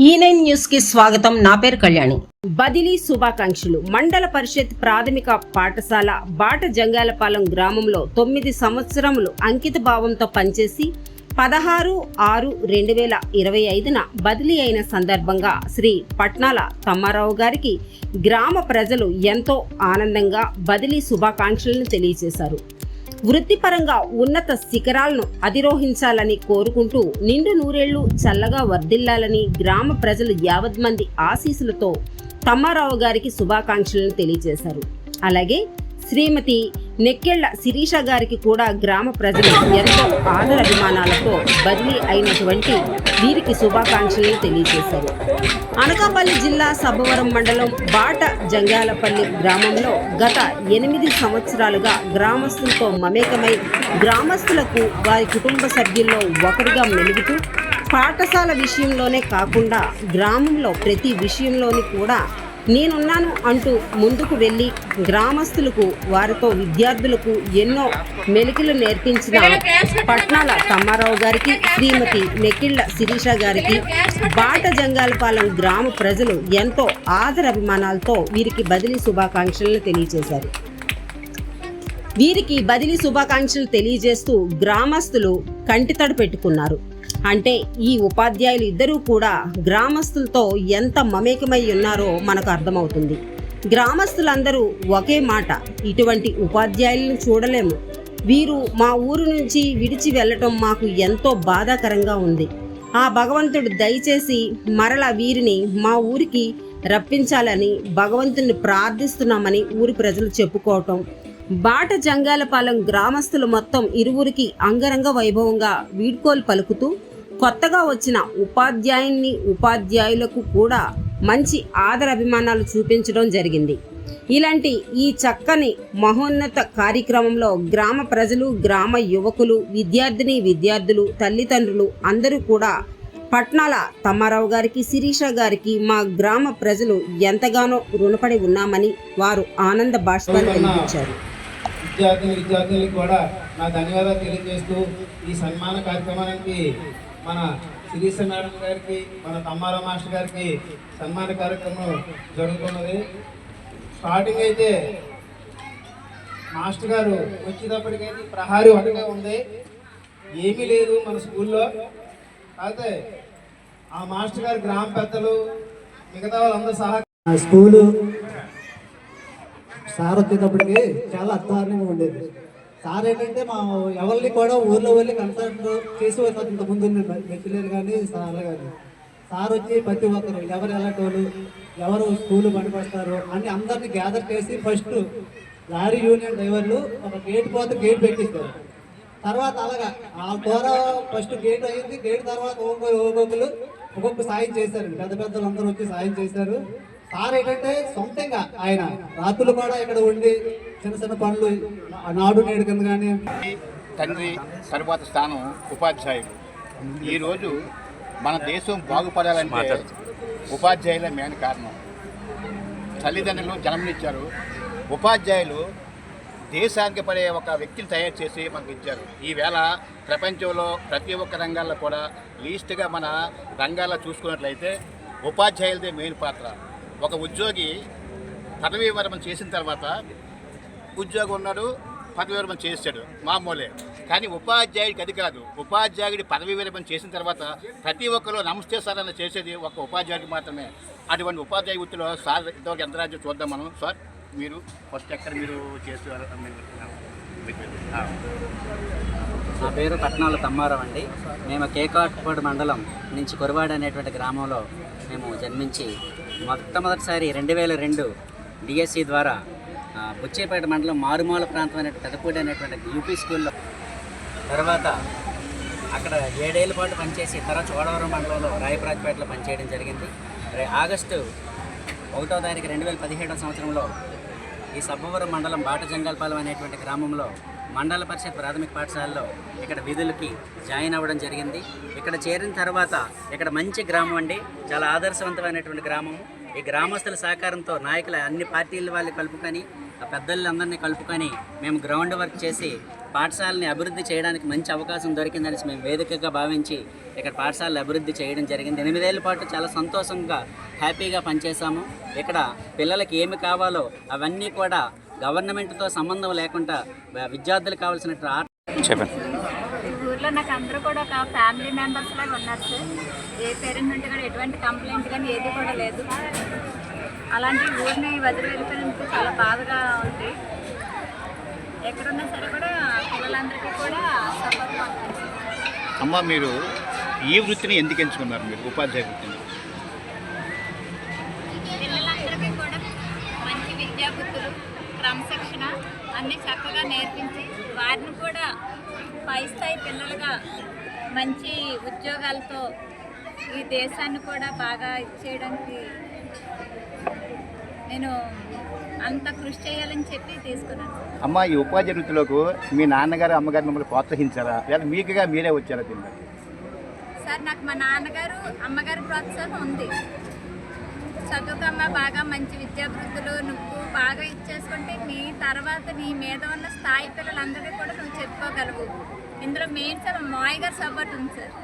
E ఈ nine న్యూస్కి స్వాగతం. నా పేరు కళ్యాణి. బదిలీ శుభాకాంక్షలు. మండల పరిషత్ ప్రాథమిక పాఠశాల బాట జంగాలపాలెం గ్రామంలో తొమ్మిది సంవత్సరములు అంకిత భావంతో పనిచేసి పదహారు ఆరు రెండు వేల ఇరవై ఐదున బదిలీ అయిన సందర్భంగా శ్రీ పట్నాల తమ్మారావు గారికి గ్రామ ప్రజలు ఎంతో ఆనందంగా బదిలీ శుభాకాంక్షలను తెలియజేశారు. వృత్తిపరంగా ఉన్నత శిఖరాలను అధిరోహించాలని కోరుకుంటూ నిండు నూరేళ్ళు చల్లగా వర్ధిల్లాలని గ్రామ ప్రజలు యావత్ మంది ఆశీస్సులతో తమ్మారావు గారికి శుభాకాంక్షలను తెలియజేశారు. అలాగే శ్రీమతి నెక్కెళ్ళ శిరీష గారికి కూడా గ్రామ ప్రజలు ఎంతో ఆదరాభిమానాలతో బదిలీ అయినటువంటి వీరికి శుభాకాంక్షలు తెలియజేశారు. అనకాపల్లి జిల్లా సబ్బవరం మండలం బాట జంగాలపల్లి గ్రామంలో గత ఎనిమిది సంవత్సరాలుగా గ్రామస్తులతో మమేకమై గ్రామస్తులకు వారి కుటుంబ సభ్యుల్లో ఒకరిగా మెలుగుతూ పాఠశాల విషయంలోనే కాకుండా గ్రామంలో ప్రతి విషయంలోని కూడా నేనున్నాను అంటూ ముందుకు వెళ్ళి గ్రామస్తులకు వారితో విద్యార్థులకు ఎన్నో మెలికలు నేర్పించిన పట్నాల తమ్మారావు గారికి శ్రీమతి నెక్కిళ్ళ శిరీష గారికి బాట జంగాలపాలెం గ్రామ ప్రజలు ఎంతో ఆదరాభిమానాలతో వీరికి బదిలీ శుభాకాంక్షలను తెలియజేశారు. వీరికి బదిలీ శుభాకాంక్షలు తెలియజేస్తూ గ్రామస్తులు కంటితడి పెట్టుకున్నారు. అంటే ఈ ఉపాధ్యాయులు ఇద్దరూ కూడా గ్రామస్తులతో ఎంత మమేకమై ఉన్నారో మనకు అర్థమవుతుంది. గ్రామస్తులందరూ ఒకే మాట ఇటువంటి ఉపాధ్యాయులను చూడలేము. వీరు మా ఊరు నుంచి విడిచి వెళ్ళటం మాకు ఎంతో బాధాకరంగా ఉంది. ఆ భగవంతుడు దయచేసి మరల వీరిని మా ఊరికి రప్పించాలని భగవంతుని ప్రార్థిస్తున్నామని ఊరి ప్రజలు చెప్పుకోవటం బాట జంగాలపాలెం గ్రామస్తులు మొత్తం ఇరువురికి అంగరంగ వైభవంగా వీడ్కోలు పలుకుతూ కొత్తగా వచ్చిన ఉపాధ్యాయుని ఉపాధ్యాయులకు కూడా మంచి ఆదరాభిమానాలు చూపించడం జరిగింది. ఇలాంటి ఈ చక్కని మహోన్నత కార్యక్రమంలో గ్రామ ప్రజలు గ్రామ యువకులు విద్యార్థిని విద్యార్థులు తల్లిదండ్రులు అందరూ కూడా పట్నాల తమ్మారావు గారికి శిరీష గారికి మా గ్రామ ప్రజలు ఎంతగానో రుణపడి ఉన్నామని వారు ఆనంద బాష్పాలు వెలిగించారు. విద్యార్థులు విద్యార్థులకు కూడా నా ధన్యవాదాలు తెలియజేస్తూ ఈ సన్మాన కార్యక్రమానికి మన శిరీష మేడం గారికి మన తమ్మారావు మాస్టర్ గారికి సన్మాన కార్యక్రమం జరుగుతున్నది. స్టార్టింగ్ అయితే మాస్టర్ గారు వచ్చేటప్పటికైతే ప్రహారీ ఒకటే ఉంది. ఏమీ లేదు మన స్కూల్లో. అయితే ఆ మాస్టర్ గారు గ్రామ పెద్దలు మిగతా వాళ్ళందరూ సహా స్కూలు సార్ వచ్చేటప్పటికి చాలా అద్భుతంగా ఉండేది. సార్ ఏంటంటే మా ఎవరిని కూడా ఊర్లో వెళ్ళి కన్సల్ట్ చేసి వచ్చారు ఇంత ముందు కానీ సార్ కానీ. సార్ వచ్చి ప్రతి ఒక్కరు ఎవరు ఎలాంటి ఎవరు స్కూల్ పనికొస్తారు అని అందరిని గ్యాదర్ చేసి ఫస్ట్ లారీ యూనియన్ డ్రైవర్లు ఒక గేట్ పోతే గేట్ పెట్టిస్తారు. తర్వాత అలాగా ఆ ద్వారా ఫస్ట్ గేట్ అయింది. గేట్ తర్వాత ఒక్కొక్కరు ఒక్కొక్కరు ఒక్కొక్క సాయం చేశారు. పెద్ద పెద్దలు అందరూ వచ్చి సాయం చేశారు. సార్ ఏంటంటే సొంతంగా ఆయన రాత్రులు కూడా ఇక్కడ ఉండి చిన్న చిన్న పనులు నాడు నేడు కింద కానీ తండ్రి తరువాత స్థానం ఉపాధ్యాయులు ఈరోజు మన దేశం బాగుపడాలంటే ఉపాధ్యాయులే మెయిన్ కారణం. తల్లిదండ్రులు జన్మనిచ్చారు. ఉపాధ్యాయులు దేశానికి పడే ఒక వ్యక్తిని తయారు చేసి మనకు ఇచ్చారు. ఈవేళ ప్రపంచంలో ప్రతి ఒక్క రంగాల్లో కూడా లీస్ట్గా మన రంగాల్లో చూసుకున్నట్లయితే ఉపాధ్యాయులదే మెయిన్ పాత్ర. ఒక ఉద్యోగి పదవీ విరమణ చేసిన తర్వాత ఉద్యోగం ఉన్నాడు పదవి విరమణ చేశాడు మామూలే. కానీ ఉపాధ్యాయుడికి అది కాదు. ఉపాధ్యాయుడి పదవీ విరమణ చేసిన తర్వాత ప్రతి ఒక్కరు నమస్తే సార్ అని చేసేది ఒక ఉపాధ్యాయుడికి మాత్రమే. అటువంటి ఉపాధ్యాయ వృత్తిలో సార్ ఇంతవరకు ఎంత రాజ్యం చూద్దాం మనం. సార్ మీరు ఫస్ట్ ఎక్కడ మీరు చేస్తున్నారు నా పేరు పట్నాల తమ్మారావు అండి. మేము కేకాట్పాడు మండలం నుంచి కొరవాడ అనేటువంటి గ్రామంలో మేము జన్మించి మొట్టమొదటిసారి రెండు వేల రెండు డిఎస్సి ద్వారా బుచ్చేపేట మండలం మారుమూల ప్రాంతం అనే పెదపూడి అనేటువంటి యూపీ స్కూల్లో తర్వాత అక్కడ ఏడేళ్ళ పాటు పనిచేసి తర్వాత చోడవరం మండలంలో రాయప్రాజ్పేటలో పనిచేయడం జరిగింది. ఆగస్టు ఒకటో తారీఖు రెండు వేల పదిహేడవ సంవత్సరంలో ఈ సబ్బవరం మండలం బాట జంగల్పాలెం అనేటువంటి గ్రామంలో మండల పరిషత్ ప్రాథమిక పాఠశాలలో ఇక్కడ విధులకి జాయిన్ అవ్వడం జరిగింది. ఇక్కడ చేరిన తర్వాత ఇక్కడ మంచి గ్రామం అండి. చాలా ఆదర్శవంతమైనటువంటి గ్రామము ఈ గ్రామస్తుల సహకారంతో నాయకుల అన్ని పార్టీల వాళ్ళు కలుపుకొని ఆ పెద్దలందరినీ కలుపుకొని మేము గ్రౌండ్ వర్క్ చేసి పాఠశాలని అభివృద్ధి చేయడానికి మంచి అవకాశం దొరికిందని మేము వేదికగా భావించి ఇక్కడ పాఠశాలను అభివృద్ధి చేయడం జరిగింది. ఎనిమిదేళ్ళ పాటు చాలా సంతోషంగా హ్యాపీగా పనిచేశాము. ఇక్కడ పిల్లలకి ఏమి కావాలో అవన్నీ కూడా గవర్నమెంట్తో సంబంధం లేకుండా విద్యార్థులకు కావాల్సిన చెప్పండి. ఊర్లో నాకు అందరూ కూడా ఒక ఫ్యామిలీ మెంబర్స్ లాగా ఉన్నారు సార్. ఏ పేరెంట్ నుండి కూడా ఎటువంటి కంప్లైంట్ కానీ ఏది కూడా లేదు. అలాంటి ఊరిని వదిలి వెళ్ళిపోయినందుకు చాలా బాధగా ఉంది. ఎక్కడున్నా సరే కూడా పిల్లలందరికీ కూడా సపోర్ట్గా ఉంటుంది అమ్మ మీరు ఈ వృత్తిని ఎందుకు ఎంచుకున్నారు మీరు ఉపాధ్యాయ వృత్తిని? అన్నీ చక్కగా నేర్పించి వారిని కూడా పై స్థాయి పిల్లలుగా మంచి ఉద్యోగాలతో ఈ దేశాన్ని కూడా బాగా ఇచ్చేయడానికి నేను అంత కృషి చేయాలని చెప్పి తీసుకున్నాను. అమ్మ ఈ ఉపాధ్యాయ వృత్తిలోకి మీ నాన్నగారు అమ్మగారు మిమ్మల్ని ప్రోత్సహించారా? లేదా మీకుగా మీరే వచ్చారా దీన్ని సార్ నాకు మా నాన్నగారు అమ్మగారి ప్రోత్సాహం ఉంది. చదువుకమ్మ బాగా మంచి విద్యాభివృద్ధులు నువ్వు బాగా ఇచ్చేసుకుంటే నీ తర్వాత నీ మీద ఉన్న స్థాయి పిల్లలందరికీ కూడా నువ్వు చెప్పుకోగలవు. ఇందులో మెయిన్ సార్ మా మాయ సపోర్ట్ ఉంది సార్